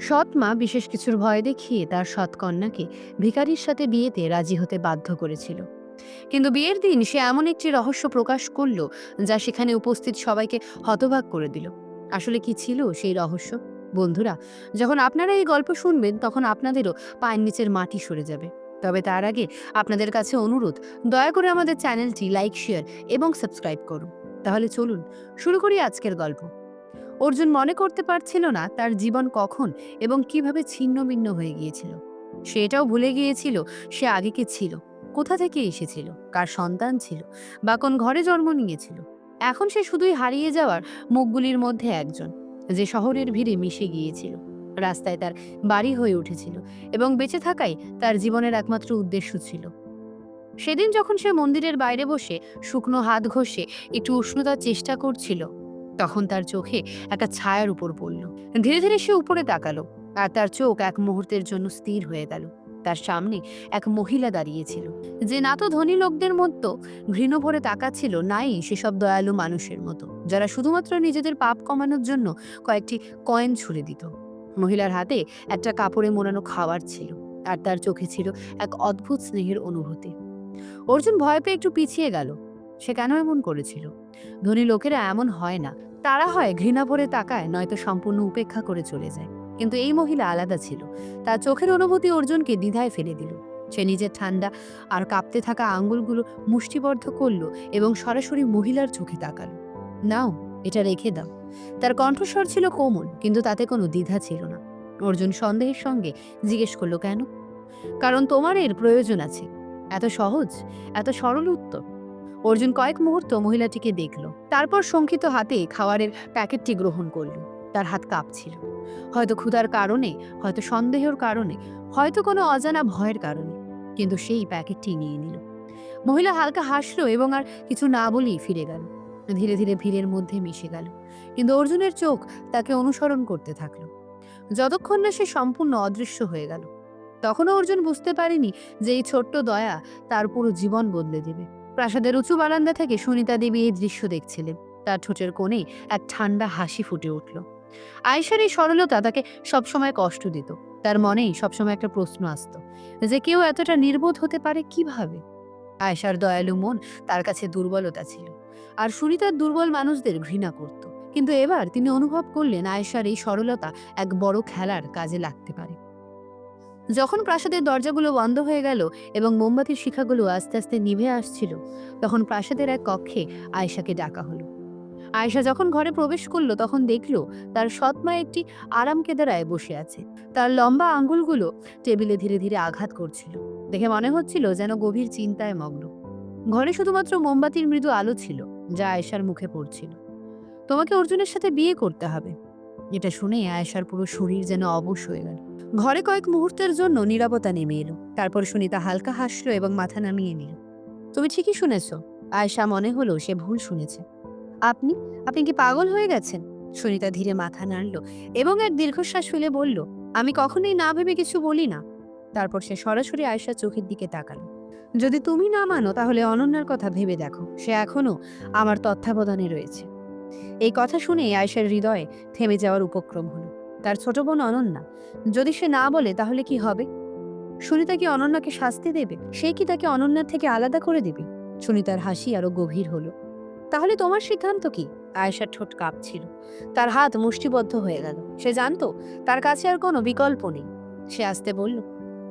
সৎ মা বিশেষ কিছুর ভয় দেখিয়ে তার সৎ কন্যাকে ভিখারির সাথে বিয়েতে রাজি হতে বাধ্য করেছিল। কিন্তু বিয়ের দিন সে এমন একটি রহস্য প্রকাশ করল, যা সেখানে উপস্থিত সবাইকে হতবাক করে দিল। আসলে কি ছিল সেই রহস্য? বন্ধুরা, যখন আপনারা এই গল্প শুনবেন, তখন আপনাদেরও পায়ের নিচের মাটি সরে যাবে। তবে তার আগে আপনাদের কাছে অনুরোধ, দয়া করে আমাদের চ্যানেলটি লাইক, শেয়ার এবং সাবস্ক্রাইব করুন। তাহলে চলুন, শুরু করি আজকের গল্প। অর্জুন মনে করতে পারছিল না তার জীবন কখন এবং কীভাবে ছিন্ন ভিন্ন হয়ে গিয়েছিল। সে এটাও ভুলে গিয়েছিল সে আগে কে ছিল, কোথা থেকে এসেছিল, কার সন্তান ছিল বা কোন ঘরে জন্ম নিয়েছিল। এখন সে শুধুই হারিয়ে যাওয়ার মুখগুলির মধ্যে একজন, যে শহরের ভিড়ে মিশে গিয়েছিল, রাস্তায় তার বাড়ি হয়ে উঠেছিল এবং বেঁচে থাকাই তার জীবনের একমাত্র উদ্দেশ্য ছিল। সেদিন যখন সে মন্দিরের বাইরে বসে শুকনো হাত ঘষে একটু উষ্ণতার চেষ্টা করছিল তখন তার চোখে একটা ছায়ার উপর পড়ল। ধীরে ধীরে সে উপরে তাকালো আর তার চোখ এক মুহূর্তের জন্য স্থির হয়ে গেল। তার সামনে এক মহিলা দাঁড়িয়েছিল যে না তো ধনী লোকদের মতো ঘৃণ ভরে তাকাচ্ছিল, নাই সেসব দয়ালু মানুষের মতো, যারা শুধুমাত্র নিজেদের পাপ কমানোর জন্য কয়েকটি কয়েন ছুড়ে দিত। মহিলার হাতে একটা কাপড়ে মোড়ানো খাবার ছিল আর তার চোখে ছিল এক অদ্ভুত স্নেহের অনুভূতি। অর্জুন ভয় পেয়ে একটু পিছিয়ে গেল। সে কেন এমন করেছিল? ধনী লোকেরা এমন হয় না। তারা হয় ঘৃণা ভরে তাকায়, নয়তো সম্পূর্ণ উপেক্ষা করে চলে যায়। কিন্তু এই মহিলা আলাদা ছিল। তার চোখের অনুভূতি অর্জুনকে দ্বিধায় ফেলে দিল। সে নিজের ঠান্ডা আর কাঁপতে থাকা আঙ্গুলগুলো মুষ্টিবদ্ধ করল এবং সরাসরি মহিলার চোখে তাকালো। নাও, এটা রেখে দাও। তার কণ্ঠস্বর ছিল কোমল, কিন্তু তাতে কোনো দ্বিধা ছিল না। অর্জুন সন্দেহের সঙ্গে জিজ্ঞেস করল, কেন? কারণ তোমার এর প্রয়োজন আছে। এত সহজ, এত সরল উত্তর। অর্জুন কয়েক মুহূর্ত মহিলাটিকে দেখল। তারপর শঙ্কিত হাতে খাওয়ারের প্যাকেটটি গ্রহণ করল। তার হাত কাঁপছিল। হয়তো ক্ষুধার কারণে, হয়তো সন্দেহের কারণে, হয়তো কোনো অজানা ভয়ের কারণে। কিন্তু সেই প্যাকেটটি নিয়ে নিল। মহিলা হালকা হাসলো এবং আর কিছু না বলেই ফিরে গেল। ধীরে ধীরে ভিড়ের মধ্যে মিশে গেল। কিন্তু অর্জুনের চোখ তাকে অনুসরণ করতে থাকল। যতক্ষণ না সে সম্পূর্ণ অদৃশ্য হয়ে গেল। তখনও অর্জুন বুঝতে পারেনি যে এই ছোট্ট দয়া তার পুরো জীবন বদলে দেবে। প্রাসাদের উঁচু বারান্দা থেকে সুনিতা দেবী এই দৃশ্য দেখছিলেন। তার ঠোঁটের কোণে এক ঠান্ডা হাসি ফুটে উঠল। আয়েশার এই সরলতা তাকে সবসময় কষ্ট দিত। তার মনেই সবসময় একটা প্রশ্ন আসতো যে কেউ এতটা নির্বোধ হতে পারে কীভাবে? আয়েশার দয়ালু মন তার কাছে দুর্বলতা ছিল আর সুনিতার দুর্বল মানুষদের ঘৃণা করত। কিন্তু এবার তিনি অনুভব করলেন আয়েশার এই সরলতা এক বড় খেলার কাজে লাগতে পারে। যখন প্রাসাদের দরজাগুলো বন্ধ হয়ে গেল এবং মোমবাতির শিখাগুলো আস্তে আস্তে নিভে আসছিল, তখন প্রাসাদের এক কক্ষে আয়েশাকে ডাকা হলো। আয়েশা যখন ঘরে প্রবেশ করল, তখন দেখল তার সৎমা একটি আরাম কেদারায় বসে আছে। তার লম্বা আঙ্গুলগুলো টেবিলে ধীরে ধীরে আঘাত করছিল। দেখে মনে হচ্ছিল যেন গভীর চিন্তায় মগ্ন। ঘরে শুধুমাত্র মোমবাতির মৃদু আলো ছিল, যা আয়েশার মুখে পড়ছিল। তোমাকে অর্জুনের সাথে বিয়ে করতে হবে। এটা শুনে আয়েশার পুরো শরীর যেন অবশ হয়ে গেল। ঘরে কয়েক মুহূর্তের জন্য নীরবতা নেমে এলো। তারপর সুনিতা হালকা হাসলো এবং মাথা নামিয়ে নিল। তুমি ঠিকই শুনেছ, আয়েশা মনে হলো সে ভুল শুনেছে। আপনি আপনি কি পাগল হয়ে গেছেন? সুনিতা ধীরে মাথা নাড়ল এবং এক দীর্ঘশ্বাস ফেলে বলল, আমি কখনোই না ভেবে কিছু বলি না। তারপর সে সরাসরি আয়েশার চোখের দিকে তাকালো। যদি তুমি না মানো, তাহলে অনন্যার কথা ভেবে দেখো। সে এখনও আমার তত্ত্বাবধানে রয়েছে। এই কথা শুনে আয়েশার হৃদয়ে থেমে যাওয়ার উপক্রম হলো। তার ছোট বোন অনন্যা। যদি সে না বলে, তাহলে কি হবে? সুনিতা কি অনন্যাকে শাস্তি দেবে? সে কি তাকে অনন্যার থেকে আলাদা করে দেবে? সুনিতার হাসি আরও গভীর হলো। তাহলে তোমার সিদ্ধান্ত কি? আয়েশার ঠোঁট কাঁপছিল। তার হাত মুষ্টিবদ্ধ হয়ে গেল। সে জানতো, তার কাছে আর কোনো বিকল্প নেই। সে আসতে বলল,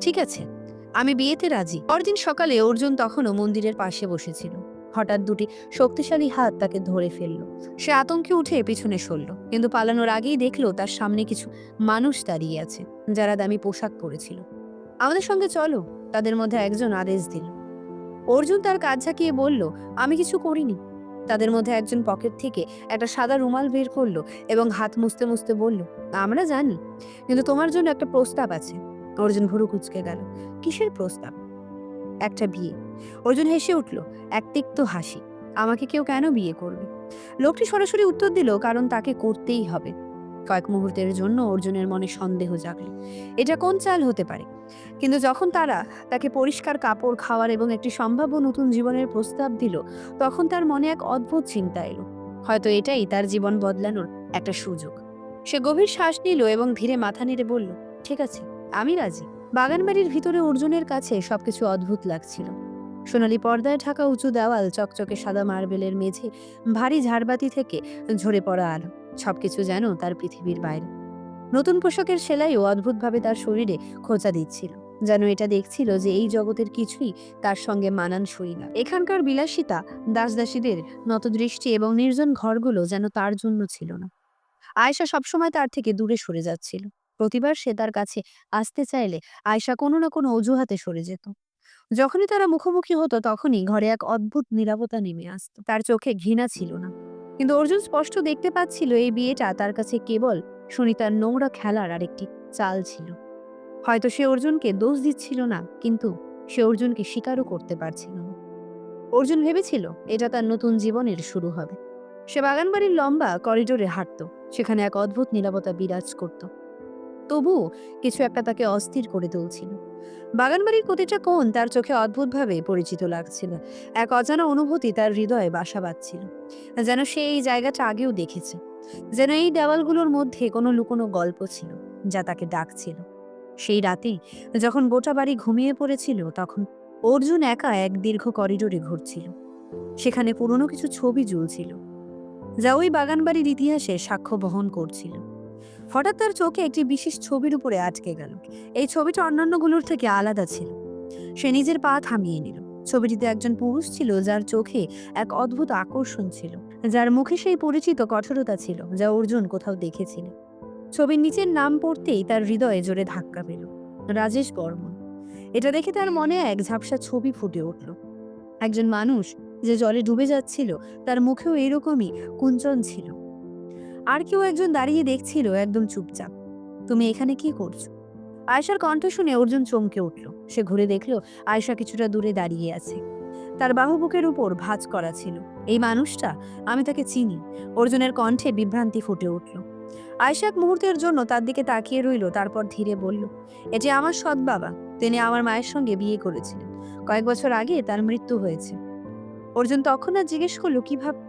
ঠিক আছে, আমি বিয়েতে রাজি। পরদিন সকালে অর্জুন তখনও মন্দিরের পাশে বসেছিল। হঠাৎ দুটি শক্তিশালী হাত তাকে ধরে ফেলল। সে আতঙ্কে উঠে পিছনে সরল, কিন্তু পালানোর আগেই দেখল তার সামনে কিছু মানুষ দাঁড়িয়ে আছে, যারা দামি পোশাক পরেছিল। আমাদের সঙ্গে চলো, তাদের মধ্যে একজন আদেশ দিল। অর্জুন তার কাজ ঝাঁকিয়ে বলল, আমি কিছু করিনি। তাদের মধ্যে একজন পকেট থেকে একটা সাদা রুমাল বের করল এবং হাত মুছতে মুছতে বলল, আমরা জানি, কিন্তু তোমার জন্য একটা প্রস্তাব আছে। অর্জুন ভুরু কুচকে গেল, কিসের প্রস্তাব? একটা বিয়ে। অর্জুন হেসে উঠল, এক তিক্ত হাসি। আমাকে কেউ কেন বিয়ে করবে? লোকটি সরাসরি উত্তর দিল, কারণ তাকে করতেই হবে। কয়েক মুহূর্তের জন্য অর্জুনের মনে সন্দেহ জাগল। এটা কোন চাল হতে পারে? কিন্তু যখন তারা তাকে পরিষ্কার কাপড় খাওয়ার এবং একটি সম্ভাব্য নতুন জীবনের প্রস্তাব দিল, তখন তার মনে এক অদ্ভুত চিন্তা এলো। হয়তো এটাই তার জীবন বদলানোর একটা সুযোগ। সে গভীর শ্বাস নিল এবং ধীরে মাথা নেড়ে বলল, ঠিক আছে, আমি রাজি। বাগানবাড়ির ভিতরে অর্জুনের কাছে সবকিছু অদ্ভুত লাগছিল। সোনালি পর্দায় ঢাকা উঁচু দেওয়াল, চকচকে সাদা মার্বেলের মেঝে, ভারী ঝাড়বাতি থেকে ঝরে পড়া আলো, সবকিছু যেন তার পৃথিবীর বাইরে। নতুন পোশাকের সেলাইও অদ্ভুতভাবে তার শরীরে খোঁচা দিচ্ছিল। যেন এটা দেখছিল যে এই জগতের কিছুই তার সঙ্গে মানানসই না এখানকার বিলাসিতা, দাসদাসীদের নতদৃষ্টি এবং নির্জন ঘরগুলো যেন তার জন্য ছিল না। আয়শা সবসময় তার থেকে দূরে সরে যাচ্ছিল। প্রতিবার সে তার কাছে আসতে চাইলে আয়শা কোনো না কোনো অজুহাতে সরে যেত। যখনই তারা মুখোমুখি হতো তখনই ঘরে এক অদ্ভুত নীরবতা নেমে আসত। তার চোখে ঘৃণা ছিল না। কিন্তু অর্জুন স্পষ্ট দেখতে পাচ্ছিল এই বিয়েটা তার কাছে কেবল সুনিতার নোংরা খেলার আরেকটি চাল ছিল। হয়তো সে অর্জুনকে দোষ দিচ্ছিল না, কিন্তু সে অর্জুনকে স্বীকারও করতে পারছিল না। অর্জুন ভেবেছিল এটা তার নতুন জীবনের শুরু হবে। সে বাগানবাড়ির লম্বা করিডোরে হাঁটত। সেখানে এক অদ্ভুত নীরবতা বিরাজ করত। তবুও কিছু একটা তাকে অস্থির করে তুলছিল। বাগানবাড়ির প্রতিটা কোণ তার চোখে অদ্ভুতভাবে পরিচিত লাগছিল। এক অজানা অনুভূতি তার হৃদয়ে বাসা বাঁধছিল। যেন সে এই জায়গাটা আগেও দেখেছে। যেন এই দেওয়ালগুলোর মধ্যে কোনো লুকোনো গল্প ছিল, যা তাকে ডাকছিল। সেই রাতে যখন গোটা বাড়ি ঘুমিয়ে পড়েছিল, তখন অর্জুন একা এক দীর্ঘ করিডোরে ঘুরছিল। সেখানে পুরনো কিছু ছবি ঝুলছিল, যা ওই বাগানবাড়ির ইতিহাসে সাক্ষ্য বহন করছিল। হঠাৎ তার চোখে একটি বিশেষ ছবির উপরে আটকে গেল। এই ছবিটা অন্যান্যগুলোর থেকে আলাদা ছিল। সে নিজের পা থামিয়ে নিল। ছবিটিতে একজন পুরুষ ছিল যার চোখে এক অদ্ভুত আকর্ষণ ছিল। যার মুখে সেই পরিচিত কঠোরতা ছিল যা অর্জুন কোথাও দেখেছিল ছবির নিচের নাম পড়তেই তার হৃদয়ে জোরে ধাক্কা পেল। রাজেশ বর্মন। এটা দেখে তার মনে এক ঝাপসা ছবি ফুটে উঠল। একজন মানুষ যে জলে ডুবে যাচ্ছিল, তার মুখেও এরকমই কুঞ্চন ছিল। আর কেউ একজন দাঁড়িয়ে দেখছিল একদম চুপচাপ। তুমি এখানে কি করছ? আয়শার কণ্ঠ শুনে অর্জুন চমকে উঠল। সে ঘুরে দেখল, আয়শা কিছুটা দূরে দাঁড়িয়ে আছে। তার বাহুবুকের উপর ভাঁজ করা ছিল। এই মানুষটা? আমি তাকে চিনি। অর্জুনের কণ্ঠে বিভ্রান্তি ফুটে উঠল। আয়শা এক মুহূর্তের জন্য তার দিকে তাকিয়ে রইল, তারপর ধীরে বলল, এটি আমার সৎ বাবা। তিনি আমার মায়ের সঙ্গে বিয়ে করেছিলেন। কয়েক বছর আগে তার মৃত্যু হয়েছে। অর্জুন তখন আর জিজ্ঞেস করল কীভাবে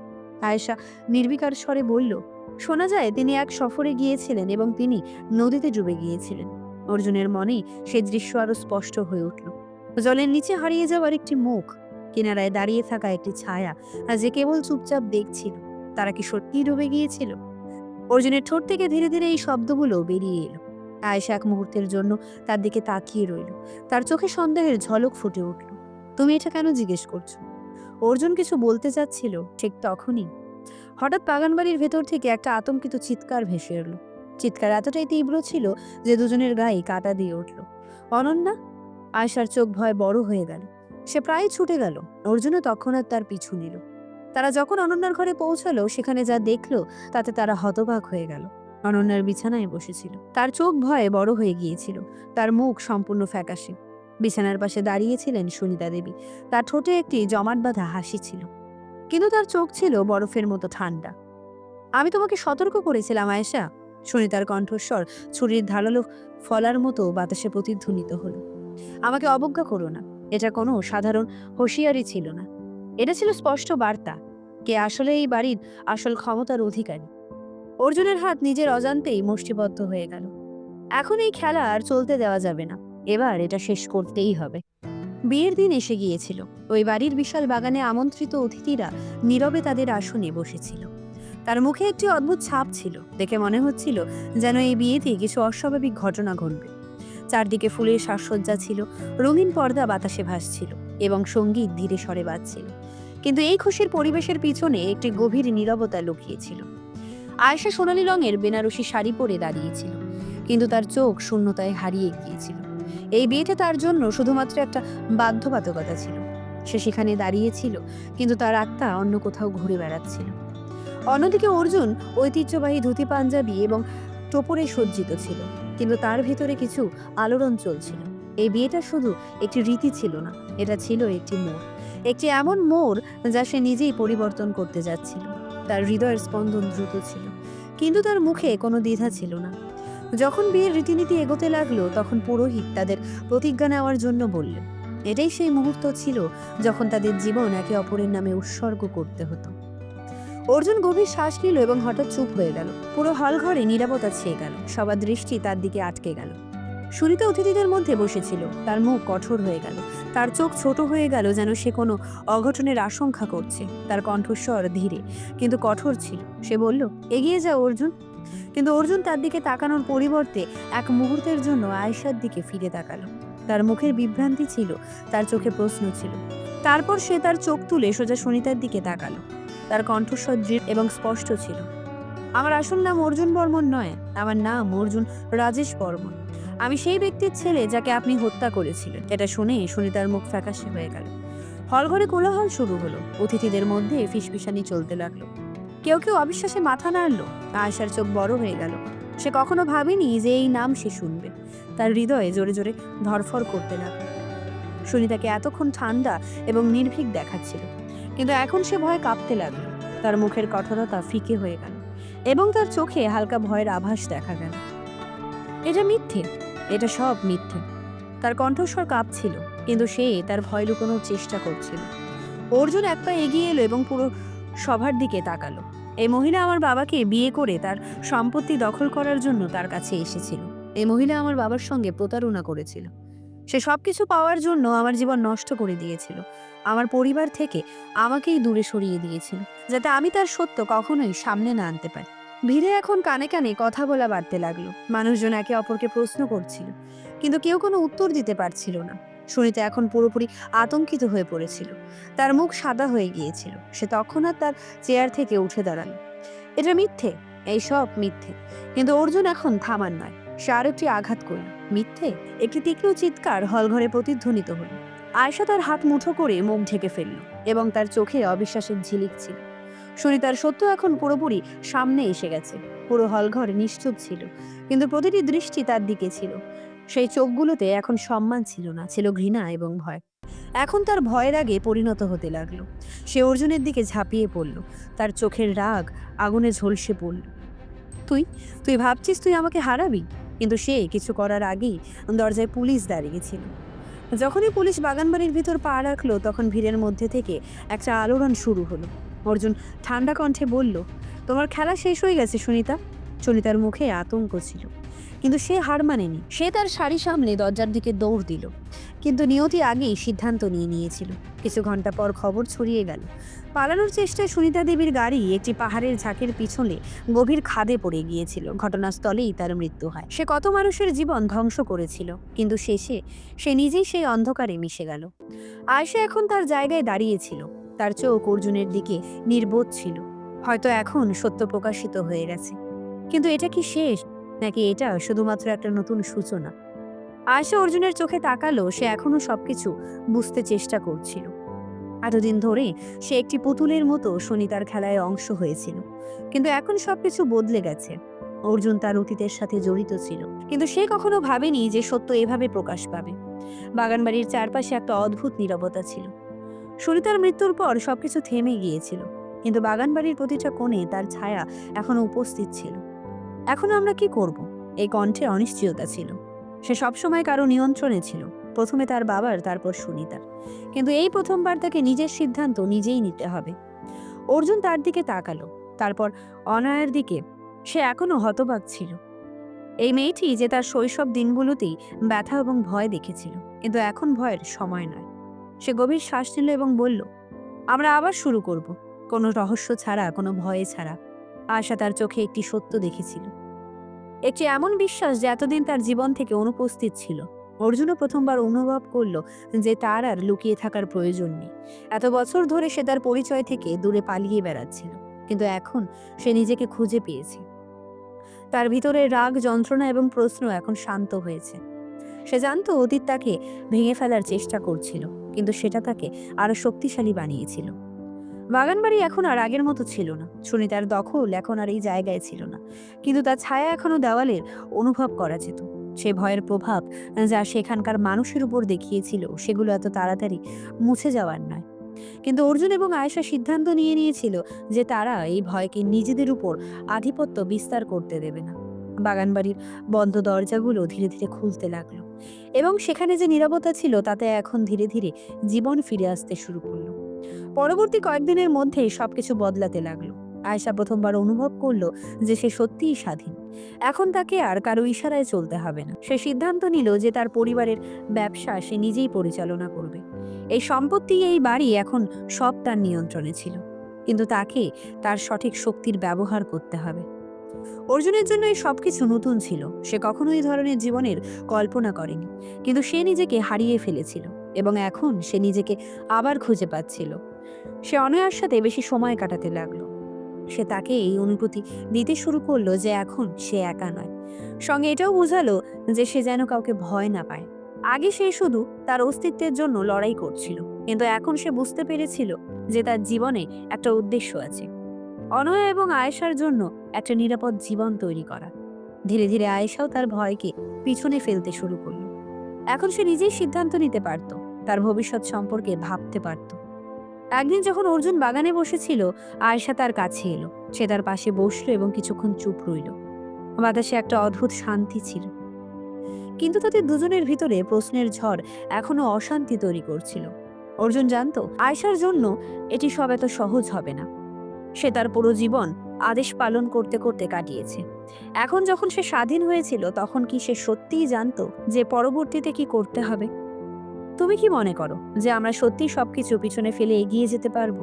আয়েশা নির্বিকার স্বরে বলল শোনা যায় তিনি এক সফরে গিয়েছিলেন এবং তিনি নদীতে ডুবে গিয়েছিলেন। অর্জুনের মনে সে দৃশ্য আরও স্পষ্ট হয়ে উঠল। জলের নিচে হারিয়ে যাওয়ার একটি মুখ, কিনারায় দাঁড়িয়ে থাকা একটি ছায়া যে কেবল চুপচাপ দেখছিল, তারা কি সত্যিই ডুবে গিয়েছিল? অর্জুনের ঠোঁট থেকে ধীরে ধীরে এই শব্দগুলো বেরিয়ে এলো। আয়েশা এক মুহূর্তের জন্য তার দিকে তাকিয়ে রইল। তার চোখে সন্দেহের ঝলক ফুটে উঠল। তুমি এটা কেন জিজ্ঞেস করছ? অর্জুন কিছু বলতে চাচ্ছিল ঠিক তখনই হঠাৎ বাগানবাড়ির ভেতর থেকে একটা আতঙ্কিত চিৎকার ভেসে এলো। চিৎকার এতটাই তীব্র ছিল যে দুজনের গায়ে কাটা দিয়ে উঠল। অনন্যা আয়সার চোখ ভয় বড় হয়ে গেল। সে প্রায় ছুটে গেল। অর্জুনও তৎক্ষণাৎ তার পিছু নিল। তারা যখন অনন্যার ঘরে পৌঁছালো, সেখানে যা দেখল, তাতে তারা হতবাক হয়ে গেল। অনন্যার বিছানায় বসেছিল। তার চোখ ভয়ে বড় হয়ে গিয়েছিল। তার মুখ সম্পূর্ণ ফ্যাকাশে। বিছানার পাশে দাঁড়িয়েছিলেন সুনিতা দেবী। তার ঠোঁটে একটি জমাট বাঁধা হাসি ছিল। কিন্তু তার চোখ ছিল বরফের মতো ঠান্ডা। আমি তোমাকে সতর্ক করেছিলাম, আয়েশা। সুনিতার কণ্ঠস্বর, ছুরির ধারালো ফলার মতো বাতাসে প্রতিধ্বনিত হলো। আমাকে অবজ্ঞা করো না, এটা কোনো সাধারণ হুঁশিয়ারি ছিল না। এটা ছিল স্পষ্ট বার্তা, কে আসলে এই বাড়ির আসল ক্ষমতার অধিকারী। অর্জুনের হাত নিজের অজান্তেই মুষ্টিবদ্ধ হয়ে গেল। এখন এই খেলা আর চলতে দেওয়া যাবে না। এবার এটা শেষ করতেই হবে। বিয়ের দিন এসে গিয়েছিল। ওই বাড়ির বিশাল বাগানে আমন্ত্রিত অতিথিরা নীরবে তাদের আসনে বসেছিল। তার মুখে একটি অদ্ভুত ছাপ ছিল। দেখে মনে হচ্ছিল যেন এই বিয়েতে কিছু অস্বাভাবিক ঘটনা ঘটবে। চারদিকে ফুলের সাজসজ্জা ছিল, রঙিন পর্দা বাতাসে ভাসছিল এবং সংগীত ধীরে স্বরে বাজছিল। কিন্তু এই খুশির পরিবেশের পিছনে একটি গভীর নীরবতা লুকিয়েছিল। আয়েশা সোনালী রঙের বেনারসি শাড়ি পরে দাঁড়িয়েছিল, কিন্তু তার চোখ শূন্যতায় হারিয়ে গিয়েছিল। এই বিয়েতে তার জন্য শুধুমাত্র একটা বাধ্যবাধকতা ছিল। সে সেখানে দাঁড়িয়েছিল, কিন্তু তার আত্মা অন্য কোথাও ঘুরে বেড়াচ্ছিল। অন্যদিকে অর্জুন ঐতিহ্যবাহী ধুতি পাঞ্জাবি এবং টোপরে সজ্জিত ছিল, কিন্তু তার ভিতরে কিছু আলোড়ন চলছিল। এই বিয়েটা শুধু একটি রীতি ছিল না, এটা ছিল একটি মোড়। একটি এমন মোড় যা সে নিজেই পরিবর্তন করতে যাচ্ছিল। তার হৃদয়ের স্পন্দন দ্রুত ছিল, কিন্তু তার মুখে কোনো দ্বিধা ছিল না। যখন বিয়ের রীতিনীতি এগোতে লাগল, তখন পুরোহিত তাদের প্রতিজ্ঞা নেওয়ার জন্য বললেন। এটাই সেই মুহূর্ত ছিল যখন তাদের জীবন একে অপরের নামে উৎসর্গ করতে হতো। অর্জুন গভীর শ্বাস নিল এবং হঠাৎ চুপ হয়ে গেল। পুরো হল ঘরে নিরাপত্তা ছেয়ে গেল। সবার দৃষ্টি তার দিকে আটকে গেল। সুনিতা অতিথিদের মধ্যে বসেছিল। তার মুখ কঠোর হয়ে গেল। তার চোখ ছোট হয়ে গেল যেন সে কোনো অঘটনের আশঙ্কা করছে। তার কণ্ঠস্বর ধীরে, কিন্তু কঠোর ছিল। সে বলল, এগিয়ে যাও অর্জুন। কিন্তু অর্জুন তার দিকে তাকানোর পরিবর্তে এক মুহূর্তের জন্য আয়েশার দিকে ফিরে তাকালো। তার মুখের বিভ্রান্তি ছিল, তার চোখে প্রশ্ন ছিল। তারপর সে তার চোখ তুলে সোজা সুনিতার দিকে তাকালো। তার কণ্ঠস্বর দৃঢ় এবং স্পষ্ট ছিল। আমার আসল নাম অর্জুন বর্মন নয়, আমার নাম অর্জুন রাজেশ বর্মন। আমি সেই ব্যক্তির ছেলে যাকে আপনি হত্যা করেছিলেন। এটা শুনে সুনিতার মুখ ফ্যাকাশে হয়ে গেল। হলঘরে কোলাহল শুরু হলো। অতিথিদের মধ্যে ফিসফিসানি চলতে লাগল। কেউ কেউ অবিশ্বাসে মাথা নাড়লো। আয়সার চোখ বড় হয়ে গেল। সে কখনো ভাবেনি যে এই নাম সে শুনবে। তার হৃদয়ে জোরে জোরে ধরফর করতে লাগল। সুনিতাকে এতক্ষণ ঠান্ডা এবং নির্ভীক দেখাচ্ছিল। কিন্তু এখন সে ভয়ে কাঁপতে লাগল। তার মুখের কঠোরতা ফিকে হয়ে গেল এবং তার চোখে হালকা ভয়ের আভাস দেখা গেল। এটা মিথ্যে। এটা সব মিথ্যে। তার কণ্ঠস্বর কাঁপছিল, কিন্তু সে তার ভয় লুকোনোর চেষ্টা করছিল। অর্জুন এক পা এগিয়ে এলো এবং পুরো সভার দিকে তাকালো। এই মহিলা আমার বাবাকে বিয়ে করে তার সম্পত্তি দখল করার জন্য তার কাছে এসেছিল। এই মহিলা আমার বাবার সঙ্গে প্রতারণা করেছিল। সে সবকিছু পাওয়ার জন্য আমার জীবন নষ্ট করে দিয়েছিল। আমার পরিবার থেকে আমাকেই দূরে সরিয়ে দিয়েছিল, যাতে আমি তার সত্য কখনোই সামনে না আনতে পারি। ভিড়ে এখন কানে কানে কথা বলা বাড়তে লাগল। মানুষজন একে অপরকে প্রশ্ন করছিল, কিন্তু কেউ কোনো উত্তর দিতে পারছিল না। সুনিতা এখন পুরোপুরি আতঙ্কিত হয়ে পড়েছিল। তার মুখ সাদা হয়ে গিয়েছিল। সে তৎক্ষণাৎ তার চেয়ার থেকে উঠে দাঁড়াল। এটা মিথ্যে? এই সব মিথ্যে। কিন্তু অর্জুন এখন থামার নয়। সে আর একটি আঘাত করল। মিথ্যে? একটি তীক্ষ্ণ চিৎকার হলঘরে প্রতিধ্বনিত হল। আয়সা তার হাত মুঠো করে মুখ ঢেকে ফেলল এবং তার চোখে অবিশ্বাসের ঝিলিক ছিল। সুনিতার সত্য এখন পুরোপুরি সামনে এসে গেছে। পুরো হলঘর নিশ্চুপ ছিল। কিন্তু প্রতিটি দৃষ্টি তার দিকে ছিল। সেই চোখগুলোতে এখন সম্মান ছিল না, ছিল ঘৃণা এবং ভয়। এখন তার ভয়ের আগে পরিণত হতে লাগল। সে অর্জুনের দিকে ঝাঁপিয়ে পড়ল। তার চোখের রাগ আগুনে ঝলসে পড়ল। তুই তুই ভাবছিস তুই আমাকে হারাবি? কিন্তু সে কিছু করার আগেই দরজায় পুলিশ দাঁড়িয়েছিল। যখনই পুলিশ বাগানবাড়ির ভিতর পা রাখল, তখন ভিড়ের মধ্যে থেকে একটা আলোড়ন শুরু হলো। অর্জুন ঠান্ডা কণ্ঠে বলল, তোমার খেলা শেষ হয়ে গেছে, সুনিতা? সুনিতার মুখে আতঙ্ক ছিল। কিন্তু সে হার মানেনি। সে তার শাড়ি সামলে দরজার দিকে দৌড় দিল। কিন্তু নিয়তি আগেই সিদ্ধান্ত নিয়ে নিয়েছিল। কিছু ঘণ্টা পর খবর ছড়িয়ে গেল। পালানোর চেষ্টায় সুনিতা দেবীর গাড়ি একটি পাহাড়ের ঝাঁকের পিছনে গভীর খাদে পড়ে গিয়েছিল। ঘটনাস্থলেই তার মৃত্যু হয়। সে কত মানুষের জীবন ধ্বংস করেছিল। কিন্তু শেষে সে নিজেই সেই অন্ধকারে মিশে গেল। আয়সা এখন তার জায়গায় দাঁড়িয়েছিল। তার চোখ অর্জুনের দিকে নির্বোধ ছিল। হয়তো এখন সত্য প্রকাশিত হয়ে গেছে। কিন্তু এটা কি শেষ? নাকি এটা শুধুমাত্র একটা নতুন সূচনা? আয়সা অর্জুনের চোখে তাকালো, সে এখনও সবকিছু বুঝতে চেষ্টা করছিল। এতদিন ধরে সে একটি পুতুলের মতো সুনিতার খেলায় অংশ হয়েছিল। কিন্তু এখন সবকিছু বদলে গেছে। অর্জুন তার অতীতের সাথে জড়িত ছিল। কিন্তু সে কখনো ভাবেনি যে সত্য এভাবে প্রকাশ পাবে। বাগানবাড়ির চারপাশে একটা অদ্ভুত নীরবতা ছিল। সুনিতার মৃত্যুর পর সবকিছু থেমে গিয়েছিল। কিন্তু বাগানবাড়ির প্রতিটা কোণে তার ছায়া এখনও উপস্থিত ছিল। এখন আমরা কি করব? এই কণ্ঠে অনিশ্চয়তা ছিল। সে সবসময় কারও নিয়ন্ত্রণে ছিল। প্রথমে তার বাবার, তারপর সুনিতার। কিন্তু এই প্রথমবার তাকে নিজের সিদ্ধান্ত নিজেই নিতে হবে। অর্জুন তার দিকে তাকালো। তারপর অনায়ের দিকে সে এখনও হতবাক ছিল। এই মেয়েটি যে তার শৈশব দিনগুলোতেই ব্যথা এবং ভয় দেখেছিল। কিন্তু এখন ভয়ের সময় নয়। সে গভীর শ্বাস নিল এবং বলল, আমরা আবার শুরু করব। কোনো রহস্য ছাড়া, কোনো ভয়ে ছাড়া। আশা তার চোখে একটি সত্য দেখেছিল। একটি এমন বিশ্বাস যে এতদিন তার জীবন থেকে অনুপস্থিত ছিল। অর্জুনও প্রথমবার অনুভব করল যে তার আর লুকিয়ে থাকার প্রয়োজন নেই। এত বছর ধরে সে তার পরিচয় থেকে দূরে পালিয়ে বেড়াচ্ছিল, কিন্তু এখন সে নিজেকে খুঁজে পেয়েছে। তার ভিতরে রাগ, যন্ত্রণা এবং প্রশ্ন এখন শান্ত হয়েছে। সে জানতো অতীত তাকে ভেঙে ফেলার চেষ্টা করছিল, কিন্তু সেটা তাকে আরও শক্তিশালী বানিয়েছিল। বাগানবাড়ি এখন আর আগের মতো ছিল না। সুনিতার দখল এখন আর এই জায়গায় ছিল না। কিন্তু তার ছায়া এখনও দেওয়ালের অনুভব করা যেত। সে ভয়ের প্রভাব যা সেখানকার মানুষের উপর দেখিয়েছিল, সেগুলো এত তাড়াতাড়ি মুছে যাওয়ার নয়। কিন্তু অর্জুন এবং আয়েশা সিদ্ধান্ত নিয়ে নিয়েছিল যে তারা এই ভয়কে নিজেদের উপর আধিপত্য বিস্তার করতে দেবে না। বাগানবাড়ির বন্ধ দরজাগুলো ধীরে ধীরে খুলতে লাগল এবং সেখানে যে নীরবতা ছিল, তাতে এখন ধীরে ধীরে জীবন ফিরে আসতে শুরু করল। পরবর্তী কয়েকদিনের মধ্যেই সবকিছু বদলাতে লাগল। আয়শা প্রথমবার অনুভব করল যে সে সত্যিই স্বাধীন। এখন তাকে আর কারও ইশারায় চলতে হবে না। সে সিদ্ধান্ত নিল যে তার পরিবারের ব্যবসা সে নিজেই পরিচালনা করবে। এই সম্পত্তি, এই বাড়ি এখন সব তার নিয়ন্ত্রণে ছিল। কিন্তু তাকে তার সঠিক শক্তির ব্যবহার করতে হবে। অর্জুনের জন্য এই সব কিছু নতুন ছিল। সে কখনো এই ধরনের জীবনের কল্পনা করেনি। কিন্তু সে নিজেকে হারিয়ে ফেলেছিল। এবং এখন সে নিজেকে আবার খুঁজে পাচ্ছিল। সে অনয়ার সাথে বেশি সময় কাটাতে লাগল। সে তাকে এই অনুভূতি দিতে শুরু করল যে এখন সে একা নয়। সঙ্গে এটাও বোঝালো যে সে যেন কাউকে ভয় না পায়। আগে সে শুধু তার অস্তিত্বের জন্য লড়াই করছিল, কিন্তু এখন সে বুঝতে পেরেছিল যে তার জীবনে একটা উদ্দেশ্য আছে। অনয়া এবং আয়েশার জন্য একটা নিরাপদ জীবন তৈরি করা। ধীরে ধীরে আয়েশাও তার ভয়কে পিছনে ফেলতে শুরু করল। এখন সে নিজেই সিদ্ধান্ত নিতে পারত তার ভবিষ্যৎ সম্পর্কে ভাবতে পারত। একদিন যখন অর্জুন বাগানে বসেছিল, আয়েশা তার কাছে এলো। সে তার পাশে বসল এবং কিছুক্ষণ চুপ রইল। বাতাসে একটা অদ্ভুত শান্তি ছিল। কিন্তু তাদের দুজনের ভিতরে প্রশ্নের ঝড় এখনও অশান্তি তৈরি করছিল। অর্জুন জানত, আয়েশার জন্য এটি সব এত সহজ হবে না। সে তার পুরো জীবন আদেশ পালন করতে করতে কাটিয়েছে। এখন যখন সে স্বাধীন হয়েছিল, তখন কি সে সত্যিই জানত যে পরবর্তীতে কি করতে হবে? তুমি কি মনে করো যে আমরা সত্যিই সবকিছু পিছনে ফেলে এগিয়ে যেতে পারব?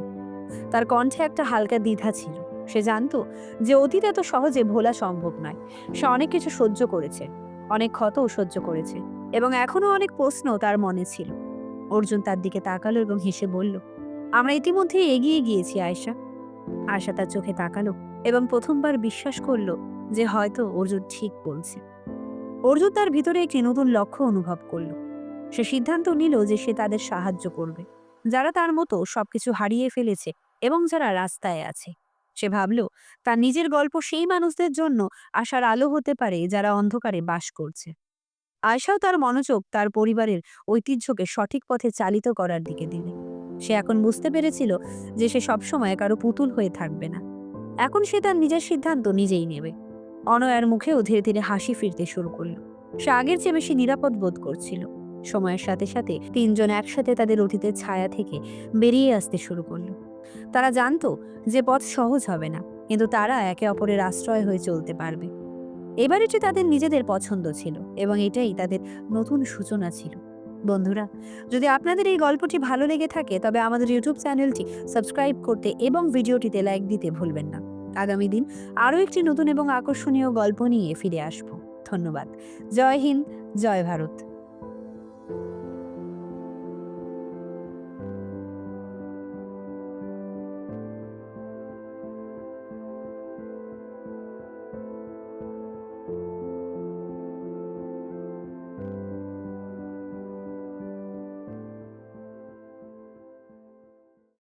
তার কণ্ঠে একটা হালকা দ্বিধা ছিল। সে জানতো যে অতীত এত সহজে ভোলা সম্ভব নয়। সে অনেক কিছু সহ্য করেছে, অনেক ক্ষতও সহ্য করেছে এবং এখনও অনেক প্রশ্ন তার মনে ছিল। অর্জুন তার দিকে তাকালো এবং হেসে বলল, আমরা ইতিমধ্যে এগিয়ে গিয়েছি, আয়শা। আয়শা তার চোখে তাকালো এবং প্রথমবার বিশ্বাস করল যে হয়তো অর্জুন ঠিক বলছে। অর্জুন তার ভিতরে একটি নতুন লক্ষ্য অনুভব করল। সে সিদ্ধান্ত নিল যে সে তাদের সাহায্য করবে। যারা তার মতো সবকিছু হারিয়ে ফেলেছে এবং যারা রাস্তায় আছে। সে ভাবল, তার নিজের গল্প সেই মানুষদের জন্য আশার আলো হতে পারে যারা অন্ধকারে বাস করছে। আয়সাও তার মনোযোগ তার পরিবারের ঐতিহ্যকে সঠিক পথে চালিত করার দিকে দিলে। সে এখন বুঝতে পেরেছিল যে সে সবসময় কারও পুতুল হয়ে থাকবে না। এখন সে তার নিজের সিদ্ধান্ত নিজেই নেবে। অনয়ার মুখেও ধীরে ধীরে হাসি ফিরতে শুরু করল। সে আগের চেয়ে বেশি নিরাপদ বোধ করছিল। সময়ের সাথে সাথে তিনজন একসাথে তাদের অতীতের ছায়া থেকে বেরিয়ে আসতে শুরু করল। তারা জানতো যে পথ সহজ হবে না, কিন্তু তারা একে অপরের আশ্রয় হয়ে চলতে পারবে। এবার এটি তাদের নিজেদের পছন্দ ছিল এবং এটাই তাদের নতুন সূচনা ছিল। বন্ধুরা, যদি আপনাদের এই গল্পটি ভালো লেগে থাকে, তবে আমাদের ইউটিউব চ্যানেলটি সাবস্ক্রাইব করতে এবং ভিডিওটিতে লাইক দিতে ভুলবেন না। আগামী দিন আরও একটি নতুন এবং আকর্ষণীয় গল্প নিয়ে ফিরে আসব। ধন্যবাদ। জয় হিন্দ, জয় ভারত।